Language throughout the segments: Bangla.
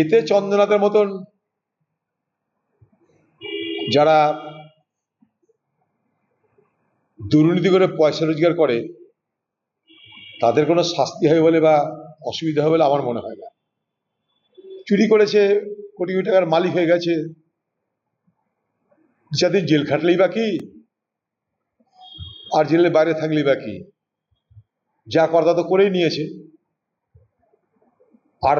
এতে চন্দ্রনাথের মতন যারা দুর্নীতি করে পয়সা রোজগার করে, তাদের কোনো শাস্তি হয় বলে বা অসুবিধা হবে বলে আমার মনে হয় না। চুরি করেছে, কোটি কোটি টাকার মালিক হয়ে গেছে। যাদের জেল খাটলেই বাকি আর জেলের বাইরে থাকলেই বাকি যা কর্তা তো করেই নিয়েছে। আর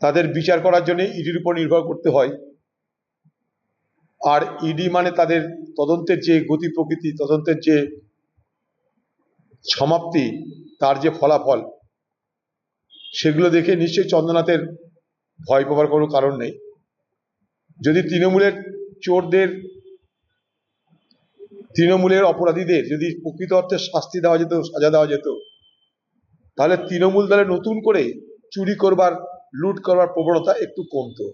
তাদের বিচার করার জন্য ইডির উপর নির্ভর করতে হয়। আর ইডি মানে তাদের তদন্তের যে গতি প্রকৃতি, তদন্তের যে সমাপ্তি, তার যে ফলাফল, সেগুলো দেখে নিশ্চয়ই চন্দ্রনাথের ভয় পাওয়ার কোনো কারণ নেই। যদি তৃণমূলের চোরদের, তৃণমূলের অপরাধীদের যদি প্রকৃত অর্থে শাস্তি দেওয়া যেত, সাজা দেওয়া যেত, তাহলে তৃণমূল দলে নতুন করে চুরি করবার লুট করবার প্রবণতা একটু কমতো।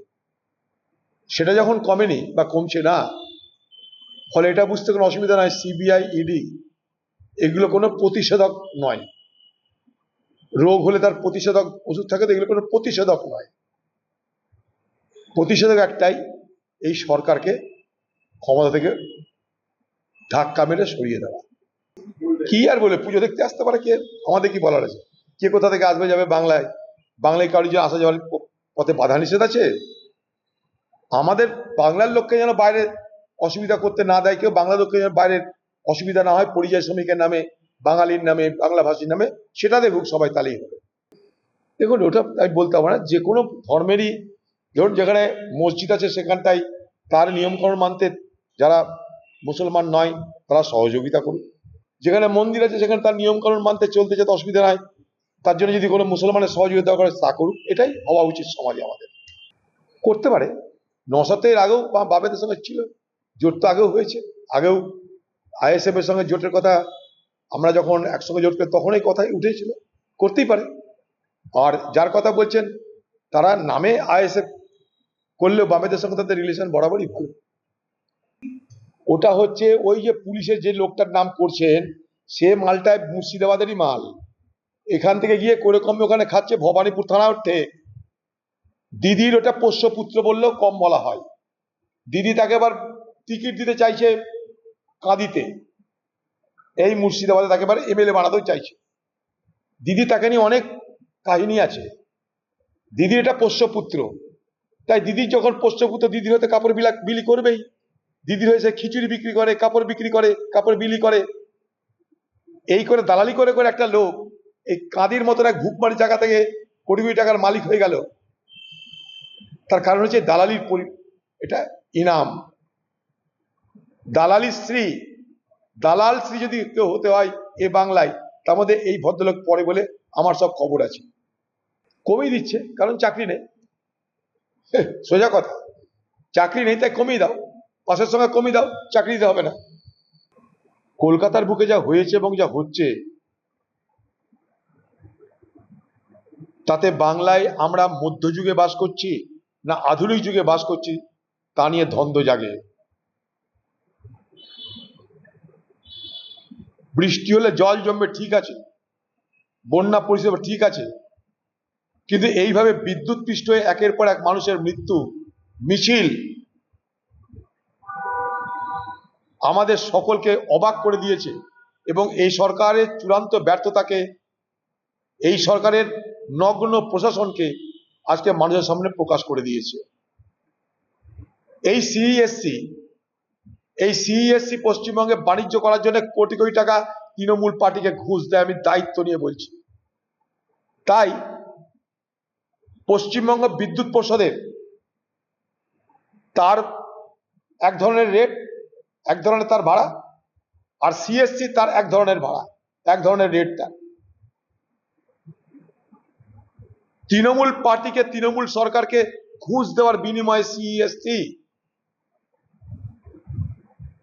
সেটা যখন কমেনি বা কমছে না, ফলে এটা বুঝতে কোনো অসুবিধা নয় সিবিআই ইডি এগুলো কোনো প্রতিষেধক নয়। রোগ হলে তার প্রতিষেধক ওষুধ থাকে তো এগুলো কোনো প্রতিষেধক নয়। প্রতিষেধক একটাই, এই সরকারকে ক্ষমতা থেকে ধাক্কা মেরে সরিয়ে দেওয়া। কি আর বলে, পুজো দেখতে আসতে পারে কে? আমাদের কি বলার আছে? কে কোথা থেকে আসবে যাবে বাংলায়? বাংলায় কারোর জন্য আসা যাওয়ার পথে বাধা নিষেধ আছে? আমাদের বাংলার লোককে যেন বাইরে অসুবিধা করতে না দেয়, কেউ বাংলা লোককে যেন বাইরের অসুবিধা না হয়, পরিযায়ী শ্রমিকের নামে, বাঙালির নামে, বাংলা ভাষীর নামে, সেটা দেখুক, সবাই তালেই হবে। দেখুন, ওটা আমি বলতে পারব না, যে কোনো ধর্মেরই, ধরুন যেখানে মসজিদ আছে সেখানটাই তার নিয়মকানুন মানতে যারা মুসলমান নয়, তারা সহযোগিতা করুক। যেখানে মন্দির আছে সেখানে তার নিয়মকানুন মানতে চলতে যাতে অসুবিধা নাই। তার জন্য যদি কোনো মুসলমানের সহযোগিতা করে, তা করুক। এটাই হওয়া উচিত সমাজে আমাদের। করতে পারে। নশাতের আগেও বাবেদের সঙ্গে ছিল। জোট তো আগেও হয়েছে। আগেও আইএসএফ এর সঙ্গে জোটের কথা আমরা যখন একসঙ্গে জোট করি, তখন এই কথাই উঠেছিল। করতেই পারে। আর যার কথা বলছেন, তারা নামে আইএসএফ করলেও বামেদের সঙ্গে তাদের রিলেশন বরাবরই ভালো। ওটা হচ্ছে ওই যে পুলিশের যে লোকটার নাম করছেন, সে মালটায় মুর্শিদাবাদেরই মাল। এখান থেকে গিয়ে করে কমে ওখানে খাচ্ছে, ভবানীপুর থানা উঠে দিদির ওটা পোষ্যপুত্র বললেও কম বলা হয়। দিদি তাকে আবার টিকিট দিতে চাইছে কাঁদিতে। এই মুর্শিদাবাদে তাকে এবার এমএলএ বানাতেও চাইছে। দিদি তাকে নিয়ে অনেক কাহিনী আছে। দিদির এটা পোষ্যপুত্র তাই দিদির যখন পোষ্যপুত্র দিদির হতে কাপড় বিলা বিলি করবেই। দিদির হয়েছে খিচুড়ি বিক্রি করে, কাপড় বিক্রি করে, কাপড় বিলি করে। এই করে দালালি করে করে একটা লোক এই কাঁদির মতন এক ভুকমারি জায়গা থেকে কোটি কোটি টাকার মালিক হয়ে গেল। তার কারণ হচ্ছে দালালির এটা ইনাম। দালালি স্ত্রী, দালাল স্ত্রী যদি কেউ হতে হয় এ বাংলায়, তার মধ্যে এই ভদ্রলোক পড়ে বলে আমার সব খবর আছে। কমিয়ে দিচ্ছে, কারণ চাকরি নেই। সোজা কথা। চাকরি নেই, তাই কমিয়ে দাও। পাশের সঙ্গে কমিয়ে দাও, চাকরি দিতে হবে না। কলকাতার বুকে যা হয়েছে এবং যা হচ্ছে তাতে বাংলায় আমরা মধ্যযুগে বাস করছি না আধুনিক যুগে বাস করছি তা নিয়ে দ্বন্দ্ব জাগে। বৃষ্টি হলে জল জমবে, ঠিক আছে। বন্যা পরিষেবা ঠিক আছে। কিন্তু এইভাবে বিদ্যুৎ পৃষ্ঠ হয়ে একের পর এক মানুষের মৃত্যু, মিছিল, আমাদের সকলকে অবাক করে দিয়েছে। এবং এই সরকারের চূড়ান্ত ব্যর্থতাকে, এই সরকারের নগ্ন প্রশাসনকে আজকে মানুষের সামনে প্রকাশ করে দিয়েছে। এই সিইএসসি এই সিইএসসি পশ্চিমবঙ্গে বাণিজ্য করার জন্য কোটি কোটি টাকা তৃণমূল পার্টিকে ঘুষ দেয়, আমি দায়িত্ব নিয়ে বলছি। তাই পশ্চিমবঙ্গ বিদ্যুৎ পর্ষদের তার এক ধরনের রেট এক ধরনের তার ভাড়া, আর সিএসসি তার এক ধরনের ভাড়া, এক ধরনের রেট তার তৃণমূল পার্টিকে, তৃণমূল সরকারকে ঘুষ দেওয়ার বিনিময়ে সিএসসি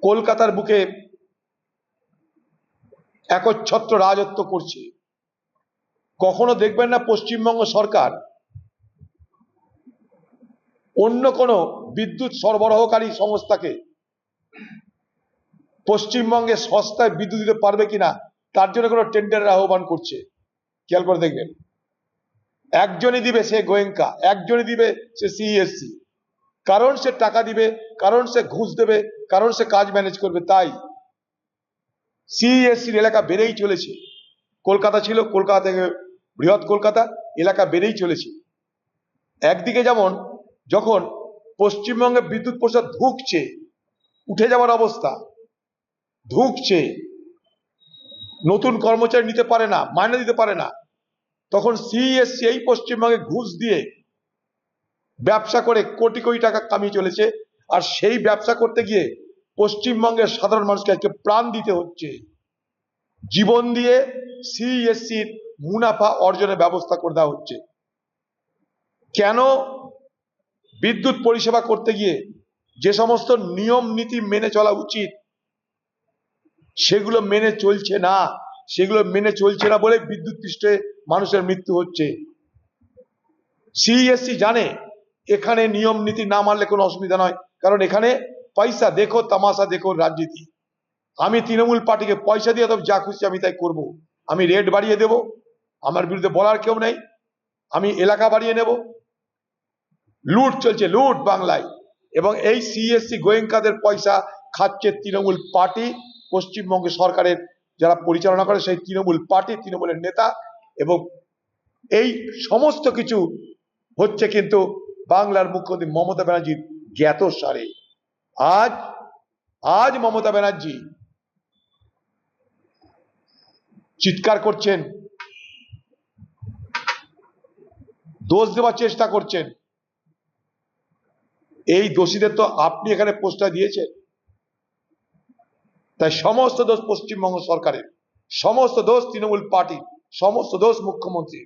কলকাতার বুকে একচ্ছত্র রাজত্ব করছে। কখনো দেখবেন না পশ্চিমবঙ্গ সরকার অন্য কোনো বিদ্যুৎ সরবরাহকারী সংস্থাকে পশ্চিমবঙ্গে সস্তায় বিদ্যুৎ দিতে পারবে কিনা, তার জন্য কোনো টেন্ডারের আহ্বান করছে। খেয়াল করে দেখবেন। একজনই দিবে সে গোয়েঙ্কা, একজনই দিবে সে সিএসসি কারণ সে টাকা দিবে, কারণ সে ঘুষ দেবে, কারণ সে কাজ ম্যানেজ করবে, তাই সিএসসির এলাকা বেড়েই চলেছে। কলকাতা ছিল, কলকাতা থেকে বৃহৎ কলকাতা, এলাকা বেড়েই চলেছে। একদিকে যেমন, যখন পশ্চিমবঙ্গে বিদ্যুৎ পরিষদ ধুকছে, উঠে যাওয়ার অবস্থা, ধুকছে, নতুন কর্মচারী নিতে পারে না, মাইনে দিতে পারে না তখন সিএসসি এই পশ্চিমবঙ্গে ঘুষ দিয়ে ব্যবসা করে কোটি কোটি টাকা কামিয়ে চলেছে। আর সেই ব্যবসা করতে গিয়ে পশ্চিমবঙ্গের সাধারণ মানুষকে আজকে প্রাণ দিতে হচ্ছে। জীবন দিয়ে সিএসসির মুনাফা অর্জনের ব্যবস্থা করে দেওয়া হচ্ছে। কেন বিদ্যুৎ পরিষেবা করতে গিয়ে যে সমস্ত নিয়ম নীতি মেনে চলা উচিত, সেগুলো মেনে চলছে না। সেগুলো মেনে চলছে না বলে বিদ্যুৎ পৃষ্ঠে মানুষের মৃত্যু হচ্ছে। সিএসসি জানে, এখানে নিয়ম নীতি না মানলে কোনো অসুবিধা নয়। কারণ এখানে পয়সা দেখো, তামাশা দেখো রাজনীতি। আমি তৃণমূল পার্টিকে পয়সা দিয়ে যা খুশি আমি তাই করব। আমি রেট বাড়িয়ে দেব, আমার বিরুদ্ধে বলার কেউ নেই। আমি এলাকা বাড়িয়ে নেব। লুট চলছে, লুট বাংলায়। এবং এই সিএসসি গোয়েঙ্কাদের পয়সা খাচ্ছে তৃণমূল পার্টি, পশ্চিমবঙ্গ সরকারের যারা পরিচালনা করে সেই তৃণমূল পার্টি, তৃণমূলের নেতা এবং এই সমস্ত কিছু হচ্ছে কিন্তু বাংলার মুখ্যমন্ত্রী মমতা ব্যানার্জির জ্ঞাত সারে। আজ আজ মমতা ব্যানার্জি চিৎকার করছেন, দোষ দেওয়ার চেষ্টা করছেন। এই দোষীদের তো আপনি এখানে পোস্টার দিয়েছেন। তাই সমস্ত দোষ পশ্চিমবঙ্গ সরকারের সমস্ত দোষ তৃণমূল পার্টি সমস্ত দোষ মুখ্যমন্ত্রী